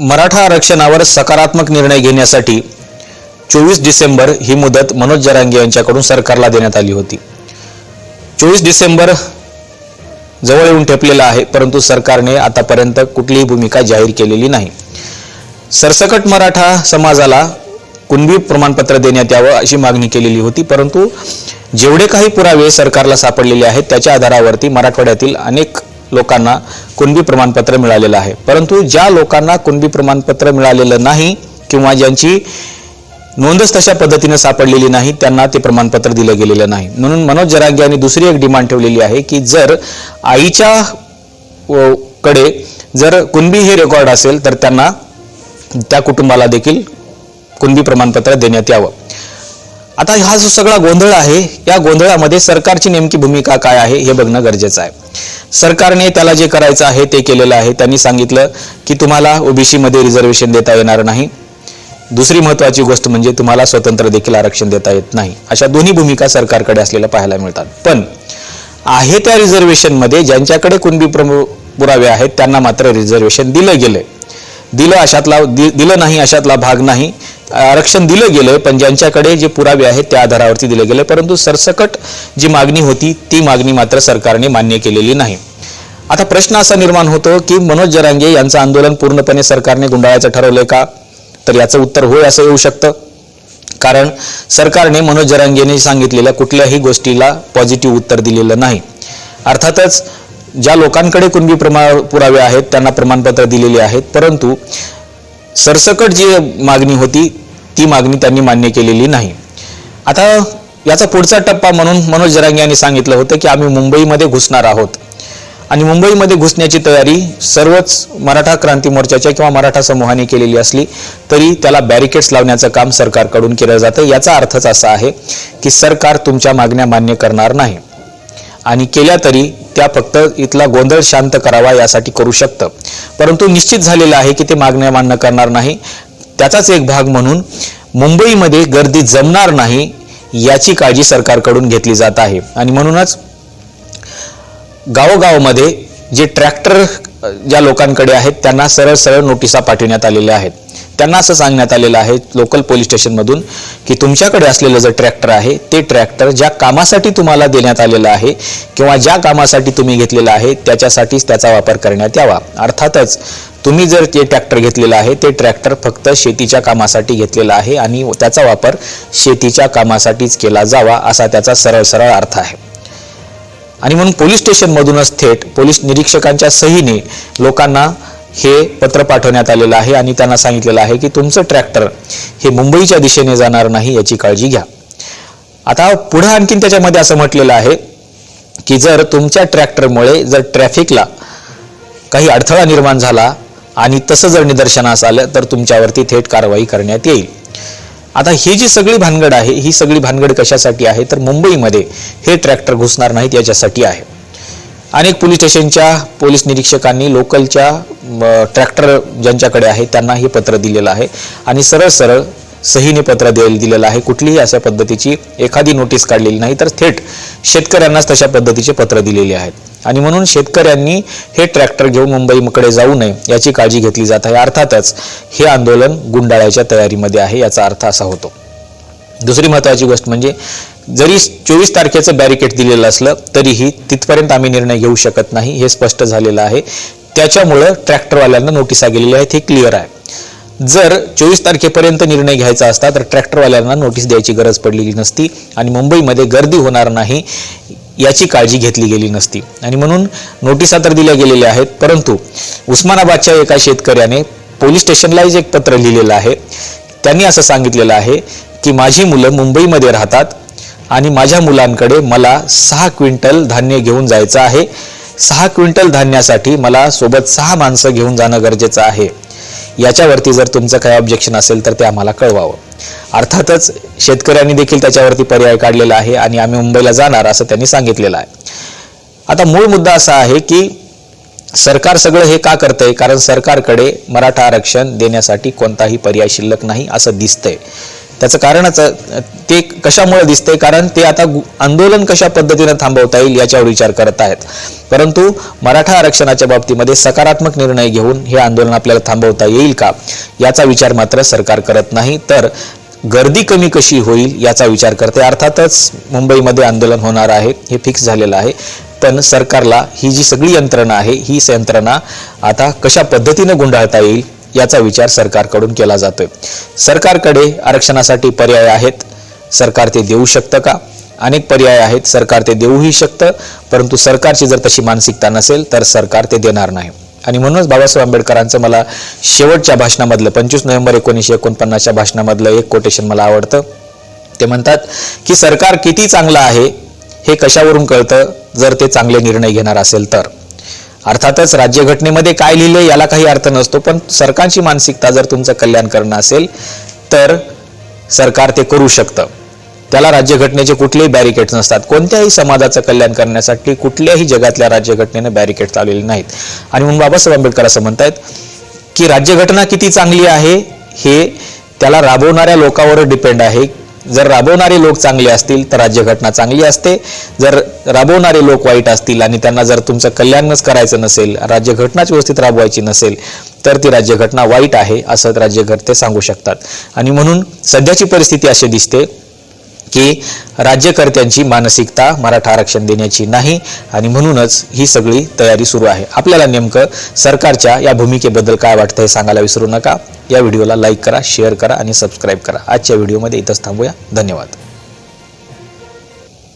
मराठा आरक्षणावर सकारात्मक निर्णय घेण्यासाठी चोवीस डिसेंबर ही मुदत मनोज जरांगे यांच्याकडून सरकारला देण्यात आली होती. चोवीस डिसेंबर जवळ येऊन ठेपलेला आहे परंतु सरकारने आतापर्यंत कुठलीही भूमिका जाहीर केलेली नाही. सरसकट मराठा समाजाला कुणबी प्रमाणपत्र देण्यात यावं अशी मागणी केलेली होती परंतु जेवढे काही पुरावे सरकारला सापडलेले आहेत त्याच्या आधारावरती मराठवाड्यातील अनेक लोकांना कुणबी प्रमाणपत्र मिळालेलं आहे. परंतु ज्या लोकांना कुणबी प्रमाणपत्र मिळालेलं नाही किंवा ज्यांची नोंदच तशा पद्धतीने सापडलेली नाही त्यांना ते प्रमाणपत्र दिलं गेलेलं नाही. म्हणून मनोज जरांगे यांनी दुसरी एक डिमांड ठेवलेली आहे की जर आईच्या व- कडे जर कुणबी हे रेकॉर्ड असेल तर त्यांना त्या कुटुंबाला देखील कुणबी प्रमाणपत्र देण्यात यावं. आता हा जो सगळा गोंधळ आहे या गोंधळामध्ये सरकारची नेमकी भूमिका काय आहे हे बघणं गरजेचं आहे. सरकारने त्याला जे करायचं आहे ते केलेलं आहे. त्यांनी सांगितलं की तुम्हाला ओबीसीमध्ये रिझर्वेशन देता येणार नाही. दुसरी महत्वाची गोष्ट म्हणजे तुम्हाला स्वतंत्र देखील आरक्षण देता येत नाही. अशा दोन्ही भूमिका सरकारकडे असलेल्या पाहायला मिळतात. पण आहे त्या रिझर्वेशनमध्ये ज्यांच्याकडे कुणबी पुरावे आहेत त्यांना मात्र रिझर्वेशन दिलं गेलंय. दिलं अशातला दि- दिलं नाही अशातला भाग नाही. आरक्षण दिलं गेलं पण ज्यांच्याकडे जे पुरावे आहेत त्या आधारावरती दिलं गेलं परंतु सरसकट जी मागणी होती ती मागणी मात्र सरकारने मान्य केलेली नाही. आता प्रश्न असा निर्माण होतो की मनोज जरांगे यांचं आंदोलन पूर्णपणे सरकारने गुंडाळायचं ठरवलंय का? तर याचं उत्तर होय असं येऊ शकतं. कारण सरकारने मनोज जरांगेने सांगितलेल्या कुठल्याही गोष्टीला पॉझिटिव्ह उत्तर दिलेलं नाही. अर्थातच ज्या लोकांकडे कुणबी प्रमा पुरावे आहेत त्यांना प्रमाणपत्र दिलेले आहेत परंतु सरसकट जी मागणी होती ती मागणी त्यांनी मान्य केलेली नाही. आता याचा पुढचा टप्पा म्हणून मनोज जरांगे यांनी सांगितलं होतं की आम्ही मुंबईमध्ये घुसणार आहोत. आणि मुंबईमध्ये घुसण्याची तयारी सर्वच मराठा क्रांती मोर्चाच्या किंवा मराठा समूहाने केलेली असली तरी त्याला बॅरिकेड्स लावण्याचं काम सरकारकडून केलं जातं. याचा अर्थच असा आहे की सरकार तुमच्या मागण्या मान्य करणार नाही. आणि केल्या तरी त्या फक्त इथला गोंधळ शांत करावा यासाठी करू शकतं. परंतु निश्चित झालेलं आहे की ते मागण्या मान्य करणार नाही. त्याचाच एक भाग म्हणून मुंबईमध्ये गर्दी जमणार नाही याची काळजी सरकारकडून घेतली जात आहे. आणि म्हणूनच गावोगावमध्ये जे ट्रॅक्टर ज्या लोकांकडे आहेत त्यांना सरळ सरळ नोटिसा पाठवण्यात आलेल्या आहेत. त्यांना असं सांगण्यात आलेलं आहे लोकल पोलीस स्टेशनमधून की तुमच्याकडे असलेलं जे ट्रॅक्टर आहे ते ट्रॅक्टर ज्या कामासाठी तुम्हाला देण्यात आलेलं आहे किंवा ज्या कामासाठी तुम्ही घेतलेलं आहे त्याच्यासाठीच त्याचा वापर करण्यात यावा. अर्थातच तुम्ही जर ते ट्रॅक्टर घेतलेलं आहे ते ट्रॅक्टर फक्त शेतीच्या कामासाठी घेतलेलं आहे आणि त्याचा वापर शेतीच्या कामासाठीच केला जावा असा त्याचा सरळ सरळ अर्थ आहे. आणि म्हणून पोलीस स्टेशनमधूनच थेट पोलीस निरीक्षकांच्या सहीने लोकांना हे पत्र पाठवण्यात आलेलं आहे आणि त्यांना सांगितलेलं आहे की तुमचं ट्रॅक्टर हे मुंबईच्या दिशेने जाणार नाही याची काळजी घ्या. आता पुढे आणखीन त्याच्यामध्ये असं म्हटलेलं आहे की जर तुमच्या ट्रॅक्टरमुळे जर ट्रॅफिकला काही अडथळा निर्माण झाला आणि तसं जर निदर्शनास आलं तर तुमच्यावरती थेट कारवाई करण्यात येईल. आता ही जी सगळी भानगड आहे ही सगळी भानगड कशासाठी आहे? तर मुंबईमध्ये हे ट्रॅक्टर घुसणार नाहीत याच्यासाठी आहे. अनेक पोलीस स्टेशनच्या पोलीस निरीक्षकांनी लोकलच्या ट्रॅक्टर ज्यांच्याकडे आहे त्यांना हे पत्र दिलेलं आहे. आणि सरळ सरळ सहीने पत्र दे दिलेलं आहे. कुठलीही अशा पद्धतीची एखादी नोटीस काढलेली नाही तर थेट शेतकऱ्यांनाच तशा पद्धतीचे पत्र दिलेले आहेत. आणि म्हणून शेतकऱ्यांनी हे ट्रॅक्टर घेऊन मुंबईकडे जाऊ नये याची काळजी घेतली जात आहे. अर्थातच हे आंदोलन गुंडाळ्याच्या तयारीमध्ये आहे याचा अर्थ असा होतो. दुसरी महत्त्वाची गोष्ट म्हणजे जरी चोवीस तारखेचं बॅरिकेड दिलेलं असलं तरीही तिथपर्यंत आम्ही निर्णय घेऊ शकत नाही हे स्पष्ट झालेलं आहे. त्याच्यामुळं ट्रॅक्टरवाल्यांना नोटिसा गेलेल्या आहेत हे क्लिअर आहे. जर चोवीस तारखेपर्यंत निर्णय घ्यायचा असता तर ट्रॅक्टरवाल्यांना नोटीस द्यायची गरज पडलेली नसती आणि मुंबईमध्ये गर्दी होणार नाही याची काळजी घेतली गेली नसती. आणि म्हणून नोटिसा तर दिल्या गेलेल्या आहेत परंतु उस्मानाबादच्या एका शेतकऱ्याने पोलीस स्टेशनलाच एक पत्र लिहिलेलं आहे. त्यांनी असं सांगितलेलं आहे की माझी मुलं मुंबईमध्ये राहतात आणि माझ्या मुलांकडे मला सहा क्विंटल धान्य घेऊन जायचं आहे. सहा क्विंटल धान्यासाठी मला सोबत सहा माणसं घेऊन जाणं गरजेचं आहे. याच्यावरती जर तुमचं काही ऑब्जेक्शन असेल तर ते आम्हाला कळवावं. अर्थातच शेतकऱ्यांनी देखील त्याच्यावरती पर्याय काढलेला आहे आणि आम्ही मुंबईला जाणार असं त्यांनी सांगितलेलं आहे. आता मूळ मुद्दा असा आहे की सरकार सगळं हे का करतंय? कारण सरकारकडे मराठा आरक्षण देण्यासाठी कोणताही पर्याय शिल्लक नाही असं दिसतंय. त्याचं कारणच ते कशामुळे दिसते कारण ते आता गु- आंदोलन कशा पद्धतीने थांबवता येईल याच्यावर विचार करत आहेत. परंतु मराठा आरक्षणाच्या बाबतीमध्ये सकारात्मक निर्णय घेऊन हे आंदोलन आपल्याला थांबवता येईल का? याचा विचार मात्र सरकार करत नाही. तर गर्दी कमी कशी होईल याचा विचार करते. अर्थातच मुंबईमध्ये आंदोलन होणार आहे हे फिक्स झालेलं आहे. पण सरकारला ही जी सगळी यंत्रणा आहे ही यंत्रणा आता कशा पद्धतीनं गुंडाळता येईल याचा विचार सरकारकडून केला जातोय. सरकारकडे आरक्षणासाठी पर्याय आहेत. सरकार ते देऊ शकतं का? अनेक पर्याय आहेत. सरकार ते देऊही शकतं. परंतु सरकारची जर तशी मानसिकता नसेल तर सरकार ते देणार नाही. आणि म्हणूनच बाबासाहेब आंबेडकरांचं मला शेवटच्या भाषणामधलं पंचवीस नोव्हेंबर एकोणीसशे एकोणपन्नासच्या भाषणामधलं एक कोटेशन मला आवडतं. ते म्हणतात की सरकार किती चांगलं आहे हे कशावरून कळतं? जर ते चांगले निर्णय घेणार असेल तर. अर्थातच राज्यघटनेमध्ये काय लिहिले याला काही अर्थ नसतो पण सरकारची मानसिकता जर तुमचं कल्याण करणं असेल तर सरकार ते करू शकतं. त्याला राज्यघटनेचे कुठलेही बॅरिकेड्स नसतात. कोणत्याही समाजाचं कल्याण करण्यासाठी कुठल्याही जगातल्या राज्यघटनेने बॅरिकेड लावलेले नाहीत. आणि म्हणून बाबासाहेब आंबेडकर असं म्हणतायत की राज्यघटना किती चांगली आहे हे त्याला राबवणाऱ्या लोकांवर डिपेंड आहे. जर राबवणारे लोक चांगले असतील तर राज्यघटना चांगली असते. जर राबवणारे लोक वाईट असतील आणि त्यांना जर तुमचं कल्याणच करायचं नसेल राज्यघटनाच व्यवस्थित राबवायची नसेल तर ती राज्यघटना वाईट आहे असं राज्यकर्ते सांगू शकतात. आणि म्हणून सध्याची परिस्थिती अशी दिसते की राज्यकर्त्यांची मानसिकता मराठा आरक्षण देण्याची नाही आणि म्हणूनच ही सगळी तयारी सुरू आहे. आपल्याला नेमकं सरकारच्या या भूमिकेबद्दल काय वाटतं हे सांगायला विसरू नका. या व्हिडिओला लाईक करा शेअर करा आणि सबस्क्राईब करा. आजच्या व्हिडिओमध्ये इथंच थांबूया. धन्यवाद.